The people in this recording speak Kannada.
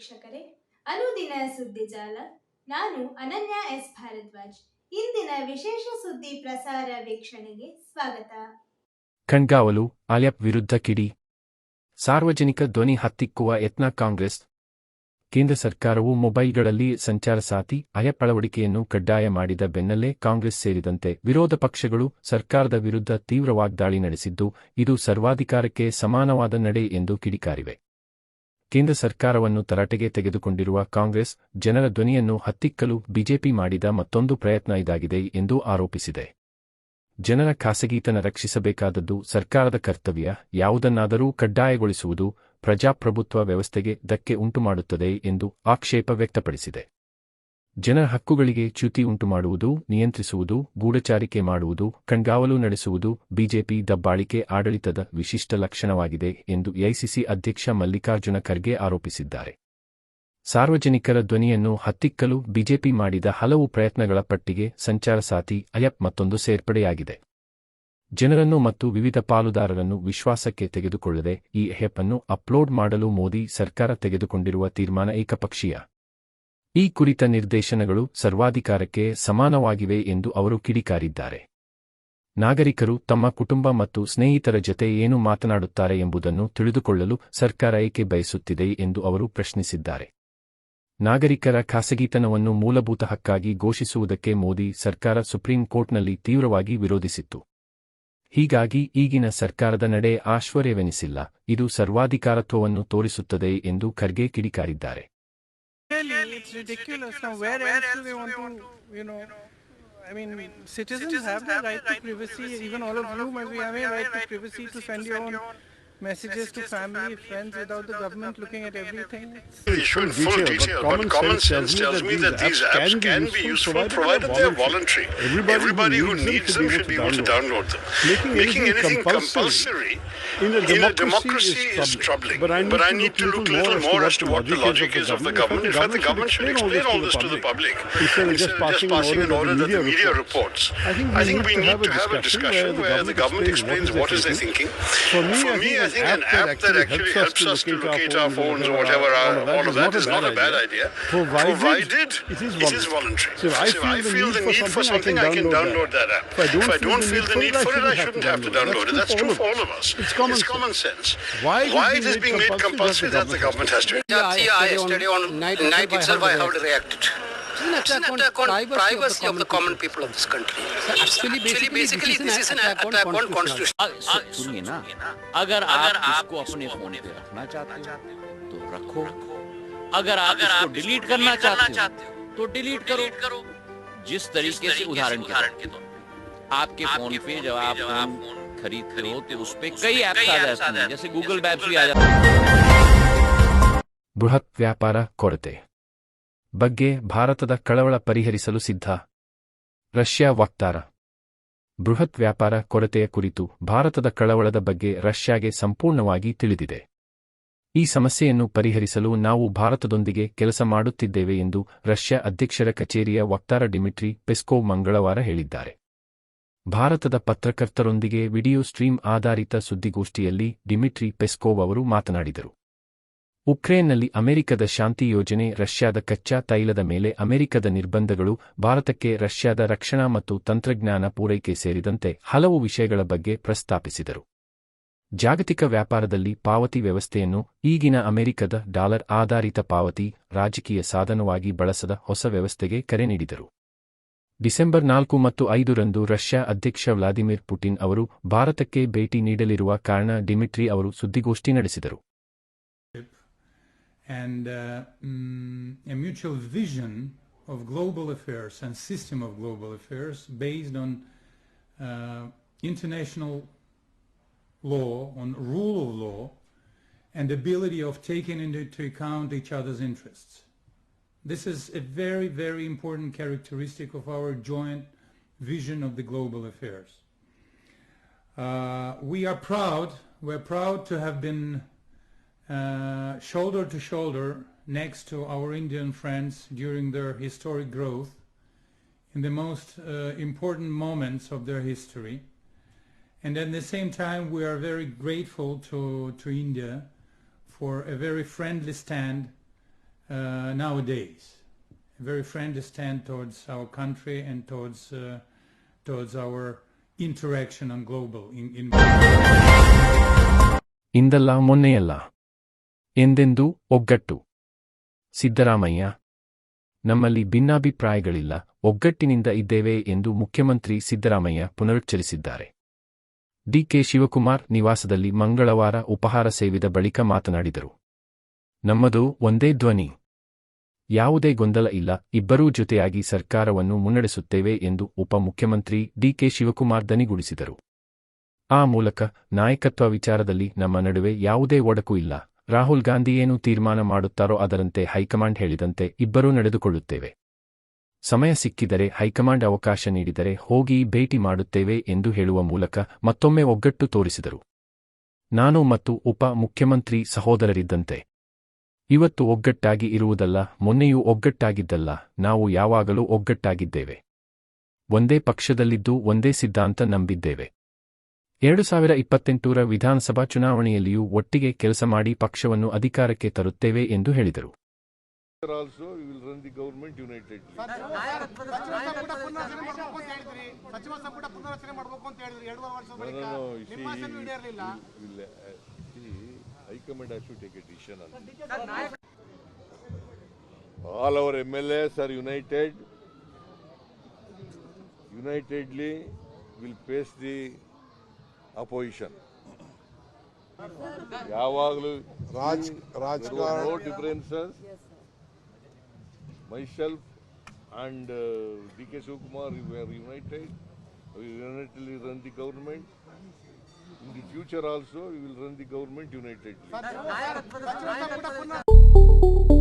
ವೀಕ್ಷಕರೇ, ಅನುದಿನ ಸುದ್ದಿ ಜಾಲ. ನಾನು ಅನನ್ಯ ಎಸ್. ಭಾರದ್ವಾಜ್. ಇಂದಿನ ವಿಶೇಷ ಸುದ್ದಿ ಪ್ರಸಾರ ವೀಕ್ಷಣೆಗೆ ಸ್ವಾಗತ. ಕಣ್ಗಾವಲು ಆಲ್ಯಪ್ ವಿರುದ್ಧ ಕಿಡಿ. ಸಾರ್ವಜನಿಕ ಧ್ವನಿ ಹತ್ತಿಕ್ಕುವ ಯತ್ನ ಕಾಂಗ್ರೆಸ್. ಕೇಂದ್ರ ಸರ್ಕಾರವು ಮೊಬೈಲ್ಗಳಲ್ಲಿ ಸಂಚಾರ ಸಾತಿ ಅಯಪ್ ಅಳವಡಿಕೆಯನ್ನು ಕಡ್ಡಾಯ ಮಾಡಿದ ಬೆನ್ನಲ್ಲೇ ಕಾಂಗ್ರೆಸ್ ಸೇರಿದಂತೆ ವಿರೋಧ ಪಕ್ಷಗಳು ಸರ್ಕಾರದ ವಿರುದ್ಧ ತೀವ್ರ ವಾಗ್ದಾಳಿ ನಡೆಸಿದ್ದು, ಇದು ಸರ್ವಾಧಿಕಾರಕ್ಕೆ ಸಮಾನವಾದ ನಡೆ ಎಂದು ಕಿಡಿಕಾರಿವೆ. ಕೇಂದ್ರ ಸರ್ಕಾರವನ್ನು ತರಾಟೆಗೆ ತೆಗೆದುಕೊಂಡಿರುವ ಕಾಂಗ್ರೆಸ್ ಜನರ ಧ್ವನಿಯನ್ನು ಹತ್ತಿಕ್ಕಲು ಬಿಜೆಪಿ ಮಾಡಿದ ಮತ್ತೊಂದು ಪ್ರಯತ್ನ ಇದಾಗಿದೆ ಎಂದು ಆರೋಪಿಸಿದೆ. ಜನರ ಖಾಸಗೀತನ ರಕ್ಷಿಸಬೇಕಾದದ್ದು ಸರ್ಕಾರದ ಕರ್ತವ್ಯ, ಯಾವುದನ್ನಾದರೂ ಕಡ್ಡಾಯಗೊಳಿಸುವುದು ಪ್ರಜಾಪ್ರಭುತ್ವ ವ್ಯವಸ್ಥೆಗೆ ಧಕ್ಕೆ ಉಂಟುಮಾಡುತ್ತದೆ ಎಂದು ಆಕ್ಷೇಪ ವ್ಯಕ್ತಪಡಿಸಿದೆ. ಜನರ ಹಕ್ಕುಗಳಿಗೆ ಚ್ಯುತಿ ಉಂಟುಮಾಡುವುದು, ನಿಯಂತ್ರಿಸುವುದು, ಗೂಢಚಾರಿಕೆ ಮಾಡುವುದು, ಕಣ್ಗಾವಲು ನಡೆಸುವುದು ಬಿಜೆಪಿ ದಬ್ಬಾಳಿಕೆ ಆಡಳಿತದ ವಿಶಿಷ್ಟ ಲಕ್ಷಣವಾಗಿದೆ ಎಂದು ಎಐಸಿಸಿ ಅಧ್ಯಕ್ಷ ಮಲ್ಲಿಕಾರ್ಜುನ ಖರ್ಗೆ ಆರೋಪಿಸಿದ್ದಾರೆ. ಸಾರ್ವಜನಿಕರ ಧ್ವನಿಯನ್ನು ಹತ್ತಿಕ್ಕಲು ಬಿಜೆಪಿ ಮಾಡಿದ ಹಲವು ಪ್ರಯತ್ನಗಳ ಪಟ್ಟಿಗೆ ಸಂಚಾರ ಸಾತಿ ಅಯಪ್ ಮತ್ತೊಂದು ಸೇರ್ಪಡೆಯಾಗಿದೆ. ಜನರನ್ನು ಮತ್ತು ವಿವಿಧ ಪಾಲುದಾರರನ್ನು ವಿಶ್ವಾಸಕ್ಕೆ ತೆಗೆದುಕೊಳ್ಳದೆ ಈ ಅನ್ನು ಅಪ್ಲೋಡ್ ಮಾಡಲು ಮೋದಿ ಸರ್ಕಾರ ತೆಗೆದುಕೊಂಡಿರುವ ತೀರ್ಮಾನ ಏಕಪಕ್ಷೀಯ. ಈ ಕುರಿತ ನಿರ್ದೇಶನಗಳು ಸರ್ವಾಧಿಕಾರಕ್ಕೆ ಸಮಾನವಾಗಿವೆ ಎಂದು ಅವರು ಕಿಡಿಕಾರಿದ್ದಾರೆ. ನಾಗರಿಕರು ತಮ್ಮ ಕುಟುಂಬ ಮತ್ತು ಸ್ನೇಹಿತರ ಜತೆ ಏನು ಮಾತನಾಡುತ್ತಾರೆ ಎಂಬುದನ್ನು ತಿಳಿದುಕೊಳ್ಳಲು ಸರ್ಕಾರ ಏಕೆ ಬಯಸುತ್ತಿದೆ ಎಂದು ಅವರು ಪ್ರಶ್ನಿಸಿದ್ದಾರೆ. ನಾಗರಿಕರ ಖಾಸಗಿತನವನ್ನು ಮೂಲಭೂತ ಹಕ್ಕಾಗಿ ಘೋಷಿಸುವುದಕ್ಕೆ ಮೋದಿ ಸರ್ಕಾರ ಸುಪ್ರೀಂ ಕೋರ್ಟ್ನಲ್ಲಿ ತೀವ್ರವಾಗಿ ವಿರೋಧಿಸಿತ್ತು. ಹೀಗಾಗಿ ಈಗಿನ ಸರ್ಕಾರದ ನಡೆ ಆಶ್ವರ್ಯವೆನಿಸಿಲ್ಲ ಇದು ಸರ್ವಾಧಿಕಾರತ್ವವನ್ನು ತೋರಿಸುತ್ತದೆ ಎಂದು ಖರ್ಗೆ ಕಿಡಿಕಾರಿದ್ದಾರೆ. Really, it's ridiculous. Now, where else do they want to, you know, I mean, citizens have the right to privacy. Even all of you might be having a right to privacy to send your own messages to family, friends without the government looking at everything. issue in full detail, but common sense tells me that these apps can be useful provided they are voluntary. Everybody who needs them should be able to download them. Making anything compulsory in in a democracy is troubling. But I need to look a little more as to what the logic is of the government. In fact, the government should explain all this to the public instead of just passing an order that the media reports. I think we need to have a discussion where the government explains what is their thinking. For me, I think an app that actually helps us to locate our phones or whatever, our- all of that is not a bad idea. Provided it is voluntary. So I So I feel feel the need for something, I can download that app. If I don't If I don't feel feel the need for it, I shouldn't have to download it. That's true for all of us. It's common common sense. Why it is Why being made compulsory compulsory that the government has to Yeah, see, I yesterday on night, night itself I have reacted. an attack अगर अगर आपको अपने फ़ोन पे रखना चाहते हो तो रखो। अगर आप डिलीट करना चाहते हो तो डिलीट करो। जिस तरीके से उदाहरण के आपके फ़ोन पे जब आप फ़ोन खरीदते हो तो, तो उस पे कई ऐप आ जाते हैं जैसे गूगल मैप्स भी आ जाते हैं। बृहत व्यापार करते। ಬಗ್ಗೆ ಭಾರತದ ಕಳವಳ ಪರಿಹರಿಸಲು ಸಿದ್ಧ. ರಷ್ಯಾ ವಕ್ತಾರ. ಬೃಹತ್ ವ್ಯಾಪಾರ ಕೊರತೆಯ ಕುರಿತು ಭಾರತದ ಕಳವಳದ ಬಗ್ಗೆ ರಷ್ಯಾಗೆ ಸಂಪೂರ್ಣವಾಗಿ ತಿಳಿದಿದೆ. ಈ ಸಮಸ್ಯೆಯನ್ನು ಪರಿಹರಿಸಲು ನಾವು ಭಾರತದೊಂದಿಗೆ ಕೆಲಸ ಮಾಡುತ್ತಿದ್ದೇವೆ ಎಂದು ರಷ್ಯಾ ಅಧ್ಯಕ್ಷರ ಕಚೇರಿಯ ವಕ್ತಾರ ಡಿಮಿಟ್ರಿ ಪೆಸ್ಕೋವ್ ಮಂಗಳವಾರ ಹೇಳಿದ್ದಾರೆ. ಭಾರತದ ಪತ್ರಕರ್ತರೊಂದಿಗೆ ವಿಡಿಯೋ ಸ್ಟ್ರೀಮ್ ಆಧಾರಿತ ಸುದ್ದಿಗೋಷ್ಠಿಯಲ್ಲಿ ಡಿಮಿಟ್ರಿ ಪೆಸ್ಕೋವ್ ಅವರು ಮಾತನಾಡಿದರು. ಉಕ್ರೇನ್ನಲ್ಲಿ ಅಮೆರಿಕದ ಶಾಂತಿ ಯೋಜನೆ, ರಷ್ಯಾದ ಕಚ್ಚಾ ತೈಲದ ಮೇಲೆ ಅಮೆರಿಕದ ನಿರ್ಬಂಧಗಳು, ಭಾರತಕ್ಕೆ ರಷ್ಯಾದ ರಕ್ಷಣಾ ಮತ್ತು ತಂತ್ರಜ್ಞಾನ ಪೂರೈಕೆ ಸೇರಿದಂತೆ ಹಲವು ವಿಷಯಗಳ ಬಗ್ಗೆ ಪ್ರಸ್ತಾಪಿಸಿದರು. ಜಾಗತಿಕ ವ್ಯಾಪಾರದಲ್ಲಿ ಪಾವತಿ ವ್ಯವಸ್ಥೆಯನ್ನು ಈಗಿನ ಅಮೆರಿಕದ ಡಾಲರ್ ಆಧಾರಿತ ಪಾವತಿ, ರಾಜಕೀಯ ಸಾಧನವಾಗಿ ಬಳಸದ ಹೊಸ ವ್ಯವಸ್ಥೆಗೆ ಕರೆ ನೀಡಿದರು. ಡಿಸೆಂಬರ್ ನಾಲ್ಕು ಮತ್ತು ಐದರಂದು ರಷ್ಯಾ ಅಧ್ಯಕ್ಷ ವ್ಲಾದಿಮಿರ್ ಪುಟಿನ್ ಅವರು ಭಾರತಕ್ಕೆ ಭೇಟಿ ನೀಡಲಿರುವ ಕಾರಣ ಡಿಮಿಟ್ರಿ ಅವರು ಸುದ್ದಿಗೋಷ್ಠಿ ನಡೆಸಿದರು. And uh, mm, a mutual vision of global affairs and system of global affairs based on uh, international law, on rule of law, and ability of taking into account each other's interests. This is a very, very important characteristic of our joint vision of the global affairs. Uh, we are proud, we're proud to have been uh, shoulder to shoulder next to our Indian friends during their historic growth in the most uh, important moments of their history. And at the same time, we are very grateful to, to India for a very friendly stand uh, nowadays, a very friendly stand towards our country and towards, uh, towards our interaction on global. In, in, in the La Monella. ಎಂದೆಂದೂ ಒಗ್ಗಟ್ಟು. ಸಿದ್ದರಾಮಯ್ಯ, ನಮ್ಮಲ್ಲಿ ಭಿನ್ನಾಭಿಪ್ರಾಯಗಳಿಲ್ಲ, ಒಗ್ಗಟ್ಟಿನಿಂದ ಇದ್ದೇವೆ ಎಂದು ಮುಖ್ಯಮಂತ್ರಿ ಸಿದ್ದರಾಮಯ್ಯ ಪುನರುಚ್ಚರಿಸಿದ್ದಾರೆ. ಡಿಕೆ ಶಿವಕುಮಾರ್ ನಿವಾಸದಲ್ಲಿ ಮಂಗಳವಾರ ಉಪಹಾರ ಸೇವಿದ ಬಳಿಕ ಮಾತನಾಡಿದರು. ನಮ್ಮದು ಒಂದೇ ಧ್ವನಿ. ಯಾವುದೇ ಗೊಂದಲ ಇಲ್ಲ, ಇಬ್ಬರೂ ಜೊತೆಯಾಗಿ ಸರ್ಕಾರವನ್ನು ಮುನ್ನಡೆಸುತ್ತೇವೆ ಎಂದು ಉಪಮುಖ್ಯಮಂತ್ರಿ ಡಿಕೆ ಶಿವಕುಮಾರ್ ದನಿಗೂಡಿಸಿದರು. ಆ ಮೂಲಕ ನಾಯಕತ್ವ ವಿಚಾರದಲ್ಲಿ ನಮ್ಮ ನಡುವೆ ಯಾವುದೇ ಒಡಕು ಇಲ್ಲ. ರಾಹುಲ್ ಗಾಂಧಿ ಏನು ತೀರ್ಮಾನ ಮಾಡುತ್ತಾರೋ ಅದರಂತೆ ಹೈಕಮಾಂಡ್ ಹೇಳಿದಂತೆ ಇಬ್ಬರೂ ನಡೆದುಕೊಳ್ಳುತ್ತೇವೆ. ಸಮಯ ಸಿಕ್ಕಿದರೆ ಹೈಕಮಾಂಡ್ ಅವಕಾಶ ನೀಡಿದರೆ ಹೋಗಿ ಭೇಟಿ ಮಾಡುತ್ತೇವೆ ಎಂದು ಹೇಳುವ ಮೂಲಕ ಮತ್ತೊಮ್ಮೆ ಒಗ್ಗಟ್ಟು ತೋರಿಸಿದರು. ನಾನು ಮತ್ತು ಉಪ ಮುಖ್ಯಮಂತ್ರಿ ಸಹೋದರರಿದ್ದಂತೆ. ಇವತ್ತು ಒಗ್ಗಟ್ಟಾಗಿ ಇರುವುದಲ್ಲ, ಮೊನ್ನೆಯೂ ಒಗ್ಗಟ್ಟಾಗಿದ್ದಲ್ಲ, ನಾವು ಯಾವಾಗಲೂ ಒಗ್ಗಟ್ಟಾಗಿದ್ದೇವೆ. ಒಂದೇ ಪಕ್ಷದಲ್ಲಿದ್ದು ಒಂದೇ ಸಿದ್ಧಾಂತ ನಂಬಿದ್ದೇವೆ. ಎರಡು ಸಾವಿರ ಇಪ್ಪತ್ತೆಂಟರ ವಿಧಾನಸಭಾ ಚುನಾವಣೆಯಲ್ಲಿಯೂ ಒಟ್ಟಿಗೆ ಕೆಲಸ ಮಾಡಿ ಪಕ್ಷವನ್ನು ಅಧಿಕಾರಕ್ಕೆ ತರುತ್ತೇವೆ ಎಂದು ಹೇಳಿದರು. All our MLAs are united unitedly will ಪುನರಚನೆ ಮಾಡಬೇಕು uh, opposition. ಯಾವಾಗಲೂ ರಾಜ್ there were ರಾಜಕಾರಣ no differences. Myself and uh, D.K. Shivakumar we were united. We unitedly run the government. In the future also, we will